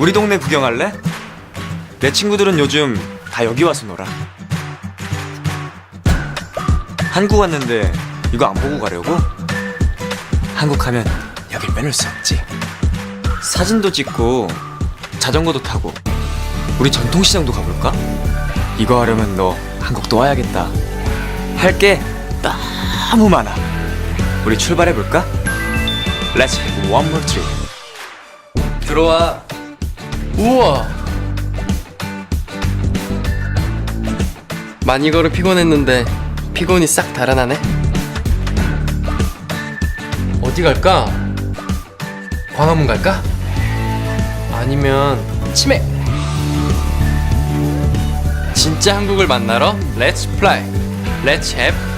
우리 동네 구경할래? 내 친구들은 요즘 다 여기 와서 놀아. 한국 왔는데 이거 안 보고 가려고? 한국 하면 여길 빼놓을 수 없지. 사진도 찍고 자전거도 타고 우리 전통시장도 가볼까? 이거 하려면 너 한국도 와야겠다. 할 게 너무 많아. 우리 출발해 볼까? Let's have one more trip. 들어와. 우와. 많이 걸어 피곤했는데 피곤이 싹 달아나네. 어디 갈까? 광화문 갈까? 아니면 치맥. 진짜 한국을 만나러 Let's fly. Let's have.